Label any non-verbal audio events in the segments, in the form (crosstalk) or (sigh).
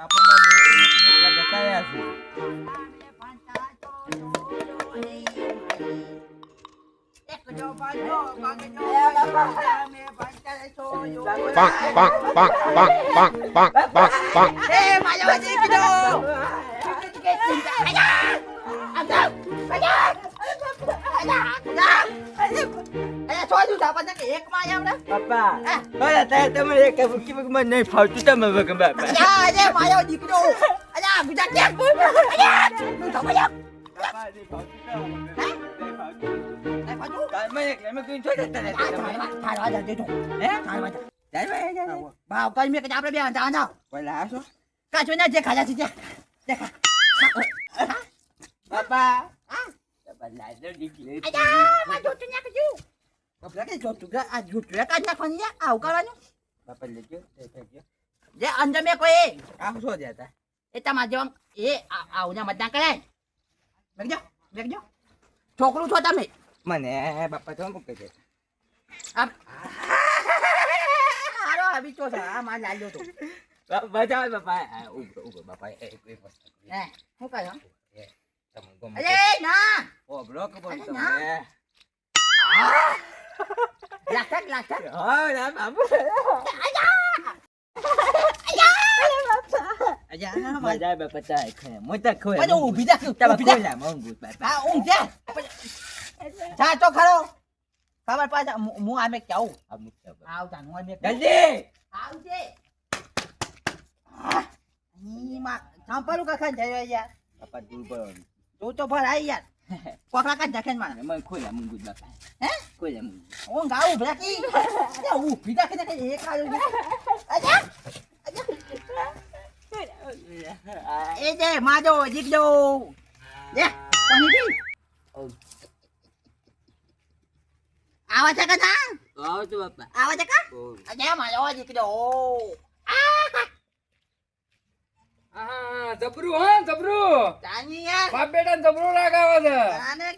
કાપડમાં રહ્યા છે Bonk, bonk, bonk, bonk, bonk, bonk, bonk. બાપા બરાબર તારે તમે એક ભૂકી ભૂકી નહીં ફાવતું. તમે વગર બાપા. બાપા નહીં ફાવતું તમે. નહીં ફાવતું. કાલમાં એક એમાં કઈ છો? જતા રહેતા તમે? હે? ચાલ ભાઈ, ચાલ. કોઈ લાવો છો? બાપા લાજો દીકરી બાપા લેજો જે અંદર મેં કોઈ આ શું દેતા એ તમારા જેવા એ આ- આવું મતદાન કરાય. બેગજો બેગજો છોકરું છો તમે. મને બાપા તો મૂકે છે. આમ. હારો આવી તો આ માં લાલ્યો તો. બાપા બાપા. ઊભો ઊભો બાપા એ એક વસ્તુ. હે શું કહ્યો અરે ના. ઓબળો કે તમે. ના. લાખક લાખક હા ના બાપુ ખોય પછી ઊભી થા, તમે ઊભી થા. ખોય મંગુ બાપા આ ઊંઘ છે ચા તો ખરો ખબર પાછા આ હું આમે જલ્દી આવજે ઈ માં સાંભળું કખન થયો યાર બાપા દૂર પડો તું તો ભરાય યાર કોકરા કાન જખનમાં મને ખોય મંગુ બાપા હે ખોય મંગુ ઊંઘ આવું બ્રેકી અરે ઊભી થા કે એક આવ્યો અજા એ જે માજો જીગજો લે પાણી પી આવા છે કે ના આવો તો બાપા આવા છે કા અજા માજો જીગજો હા જબરું હા જબરું તાની યાર બાપ બેટા જબરું લાગાવે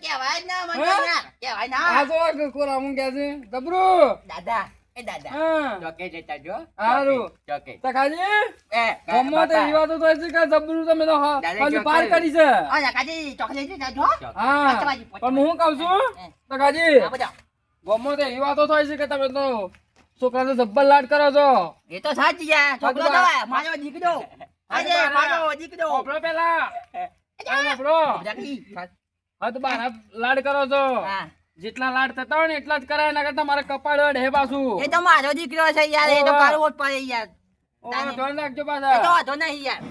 ના મને હે? યાર આ ના કોરા હું કે છે. જબરું. દાદા એ દાદા. ચોકે જતા જો હારું. ચોકે તખાજી એ ગમો તે ઈવા તો કે જબરું તમે તો હા દાદા હજુ ચોક. પાર કરી છે. આ કાજી ચોકલેટ છે જો હા. પચવાજી, પચવાજી. પણ હું કહું છું હે. તખાજી આ બધા ગમો તે ઈવા તો થાય છે કે તમે તો છોકરાને જબ્બર લાડ કરો છો. એ તો સાચી છોકરો મારો દીકરો. આજે મારો દીકરો. પેલા. જાકી. હા તો બારા લાડ કરો છો. હા. જેટલા લાડ થતા હોય ને એટલા જ કરાય ના તમારે કપાળ અડે પાછું. એ તો મારો દીકરો છે યાર એ તો ઓવા. જ પડે યાર. ઓ, તાને. ધ્યાન રાખજો એ તો વાંધો નહીં યાર.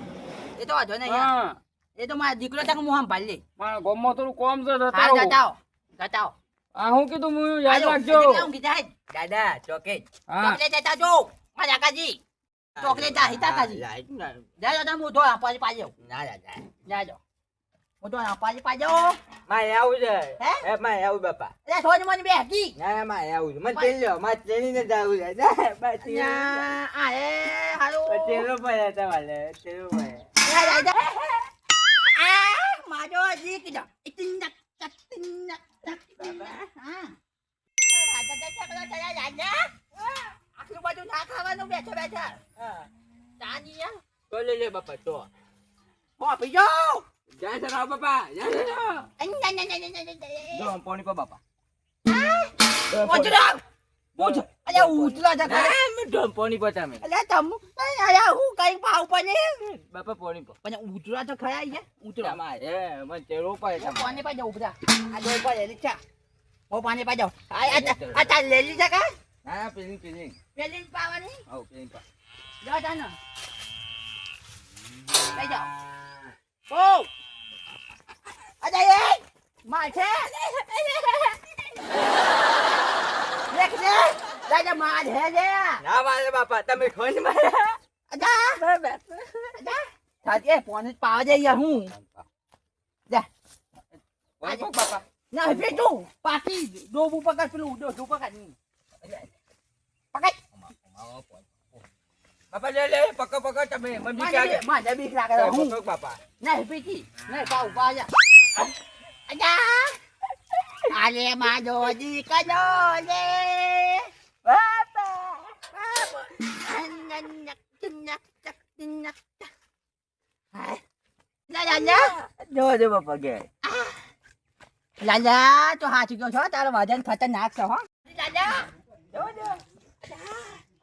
એ તો વાંધો નહીં યાર. એ તો મારો દીકરો તક હું સંભાળી લે મારા ગામમાં થોડું કોમ છે હા જતાઓ જતાઓ. આ હું કીધું હું યાદ રાખજો. કીધા હે. દાદા ચોકે ચોકલેટ લેતા જો મારા કાકાજી. ચોકલેટ આ હિતા કાજી જાજો તમે મોઢો આપવાજી પાજો ના દાદા જાજો. મોઢો આપવાજી પાજો મારે આવું છે હે? મારે આવું બાપા એટલે સોજ મને બે હકી ના ના મારે આવું છે મને તેલ લ્યો મારે તેલીને જ આવું છે ના, મારે તેલ- ના, આ હારું. મારે તેલો પડે તમારે તેલો પડે જા, જા. ઇતિનક, તક, તિનક, તક, હા. આ, જા, જા, જા, જા, જા, જા, જા. આટલું બધું ના ખાવાનું બેઠો બેઠા ચાની. તો લે લે બાપા તો હો, પીજો. જય રામ બાપા જય અન. જો પાણી પા બાપા ઉતરો. ઉત- અલ્યા, ઉતરો છે ખરે. મીઠો પાણી પા તમે અલ્યા, તમ- અલ્યા, હું કઈ પણ નહીં. બાપા પાણી પા પણ ઉતરો તો ખરા યાર. ઉતરો. મને પડે હું પાણી પાઈ દઉં બધા. આ ડોલ પર લેલી ચા હું પાણી પાઈ દઉં. આ- આ- આ લેલી છે કા? ના પેલી પેલી પેલી જ પાવાની? ઓ પેલી પા જો જાનો લઈ જાઓ. ઓ! એ! માર છે! દેખ હે! ના મારે બાપા તમે અજા! અજા! સાચી જ પાવા દે હું. જા. બાપા ના તું પાકી ડોબું પકડ પેલું ડોબું પકડ પકડ બાપા લે લે પકડ પકડ તમે મને બીક લાગે બીક. હું પકડ બાપા નહીં પીકી નહીં પાઉ પાજા અજા. આલે માજો દીકરો લે. બાપા બાપા અનનક તિનક તક તિનક લા લાલા જો જો બાપા કે લાલા તો હાચી ગયો છો? તારો વજન ખતરનાક છે હો. લાલા જો જો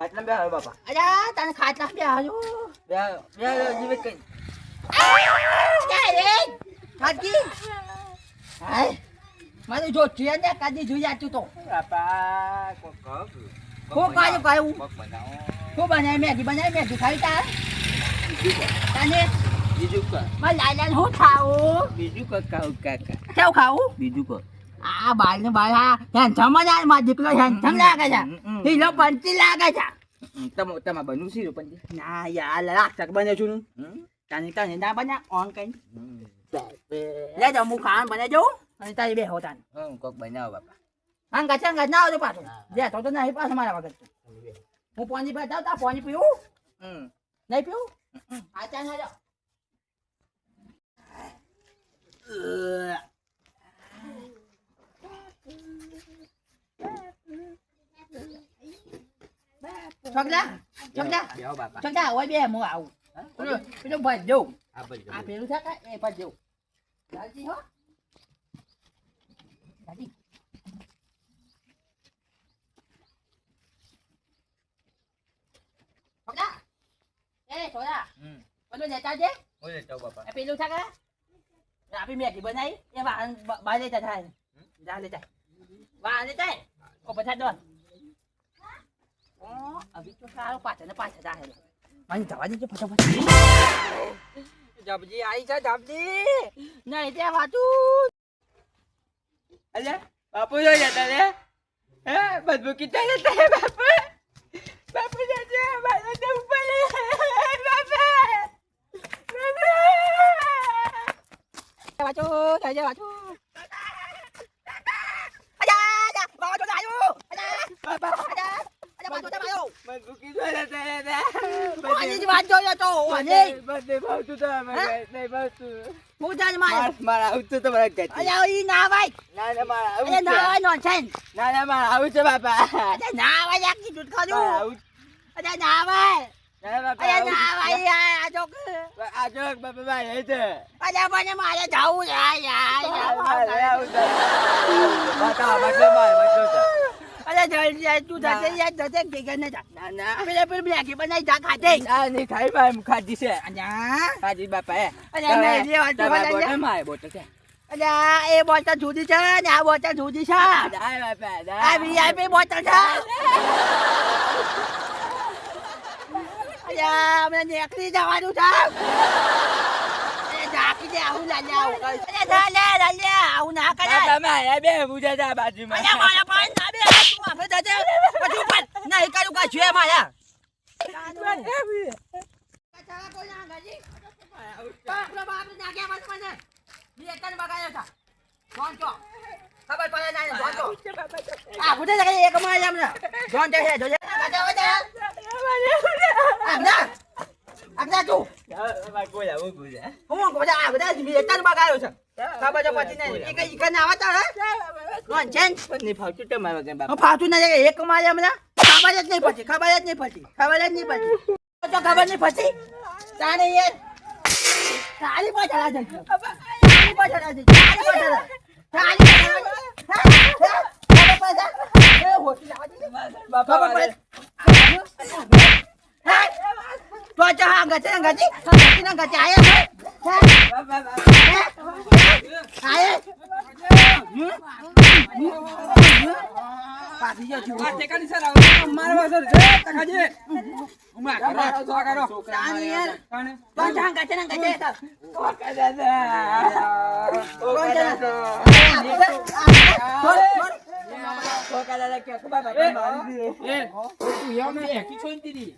આટલા બે હાલ બાપા. અલા તને ખાટલા બે હાલો બે બે જીવે કઈ. હાજી હાય. મારું જો ટ્રેન ને કાજી જોઈ આચું તો. બાપા કો કબ હું કાયું કાયું કો બનાય મેગી બનાવી મેગી ખાઈ તા? તને? બીજું ક મારે લાલા હું ખાવું બીજું ક કાઉ કાકા. કેવું ખાવું બીજું ક આ બાલ ને બાલ હા હેન્સમ જ માં દીકરો હેન્સમ લાગે છે. હીરો પંચી લાગે છે. તમ તમા બન્યું છે પંચી ના યાર તક બને છું તાની તાની ના બના ઓન કઈ. લે જાઉં હું ખાવાનું બને જવું અને તારી બે હોતા હમ કોક બનાવો બાપા અંગા છે અંગા ના આવજો પાછો લે તો તો નહીં પાછો મારા વગર હું પાણી પીતા તા પાણી પીવું નહીં પીવું આ ચા ના જાઓ છોકરા છોકરા બેહો બાપા છોકરા હોય બે હું આવું પેલું પેલું ભજ જવું આ બધું આ પેલું છે કાંઈ? એ ભજ જવું ચાલતી હો ચાલતી. છોકરા એ છોકરા હમ પેલું લેતા જે ઓલે તો બાપા એ પેલું છે કે આપી મેગી બનાવી એ વાહન બહાર લેતા થાય જા લેતા વાહન લેતા ઓ બધા દોન ઓ અભી તો સારો પાછળ ને પાછળ જાય મને જવા દેજો ફટાફટ જબજી આવી છે જબજી નહીં તે વાતું અલે બાપુ જો જતા રે હે બધું કીધા જતા રે બાપુ બાપુ જતા બાપુ તો ઉપર બાપા વાતું જજે અજા બાબા તો આવ્યો બાપા તો આવ્યો જતા રે ઓની જ વાત જોયો તો ઓની બધે ભાવતું તો અમે ભાવતું. હું જ માર માર મારા આવતું તો મારા ગતિ અજા ઈ ના ભાઈ ના ના મારા અરે આવું ના છે. ના ના મારા આવું છે બાપા. અરે ના ખાધું આવું અરે ના ભાઈ અરે આવું ના. ભાઈ આ જો આ જો બાપા ભાઈ છે. અરે મને મારે જવું છે યાર આવું છે. ભાઈ છે. અરે જલ્દી યાર તું જશે યાર જશે ભેગા ન જા. ના ના. પેલે પેલે બ્લેકી બનાવી જા ખાતે ના નહીં ખાઈ ભાઈ ખાધી છે. ખાધી બાપા એ. અરે વાત બોટલમાં બોટલ છે. અરે એ બોટલ જુદી છે ને આ બોટલ જુદી છે. આ વીઆઈપી બોટલ છે. (laughs) અરે અમને નીકળી જવાનું છે. ઢાંકી દે આવું લાલે આવું અરે લાલે લાલે આવું ના કરે તમે આયા બે પૂજા આ બાજુમાં. અરે મારા પાસે ના બે તું આપણે જજે પછી ઉપર નહીં કરું કા એ મારા. બાપરો બાપરો નાખ્યા બસ મને બે ત્રણ બગાડ્યો છે જોન ચો ખબર પડે ના જોન ચો આ છે કે એક માં એમને જોન ચો છે જોજે બતા બતા આગના આગના તું? કોઈ આવું પૂજા હું કહું આ બધા બે બગાડ્યો છે કઈ કઈ ખબર પડે? તો ચા હા ગચે ના ગચી ગચી ના ગચી આયા હે આયા પાછી જો છું ટેકાની સર આવો મારવા સર જય તકાજી ઉમા કરો તો કરો તાની યાર કાણે તો ચા ગચે ના ગચે દાદા ઓકા દાદા ઓકા દાદા કે બાપા મારી એ તું યાર મે એકી છોઈ દીધી.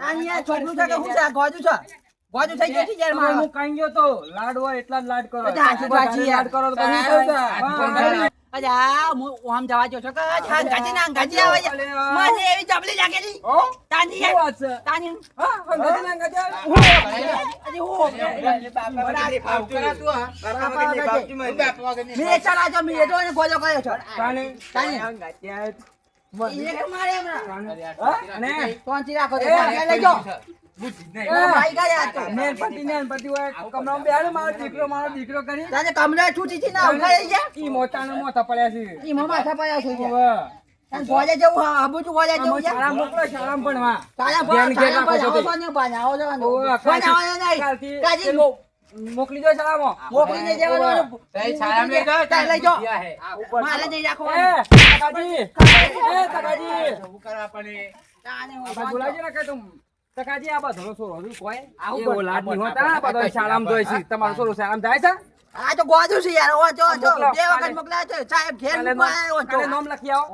આની આ છોકરું છે કે હું છે? આ ગોજુ છે? ગોજુ થઈ ગયો છે યાર તમે મારો હું કાઈ ગયો તો લાડ હોય એટલા જ લાડ કરો. લાડ કરો તો આ હું ઓમ જવા જો છો કે આ ગાજી ના ગાજી આવે છે. મને એવી ચપલી લાગેલી હો? તાની યાર વાત છે? તાની હા, હંગાતી ના હંગાતી. અરે હું બાપા મને ફાવતું બાપા મને ફાવતું મને મેં ચલા જો મેં જો ને ગોજો કર્યો છો કાણે? તાની એક મારે હમણાં. અને તો. એ, ભાગ્યા લઈ જાઓ. ને જવું જવું મોકલો રાખો મોકલી દો સલામો મોકલીને જવાનું. જવાનો શાળામાં લઈ જાઓ, તારે લઈ હે. મારે નહીં એ કાકાજી. એ કાકાજી. શું કરવા પણ તાને બોલાજી ને કે તું. તકાજી આ બધો છોરો શું કોઈ? આવું એવો પણ- હોતા બધો શાળામાં જોઈ છે તમારો છોરો શાળામાં જાય છે? આ તો ગોજું છે યાર ઓ જો જો બે વખત મોકલાયો છે સાહેબ ઘેર કાલે મૂકવા આવ્યો નોમ- કાલે છો નોમ લખી આવો.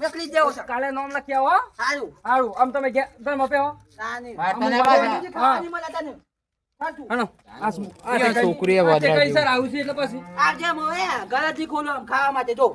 મોકલી દેવો છે. કાલે નોમ લખી આવો હો. સારું. સારું આમ તમે ઘેર તમે મપે હો. વાત તને અમુક વાત ખાવાની મળે તને. સાચું. આ ક્યાં તે કઈ- છોકરીએ આ તે વાદળા કઈ સર આવું છે એટલે પછી. આ જેમ હવે ખોલો ખાવા માટે જો.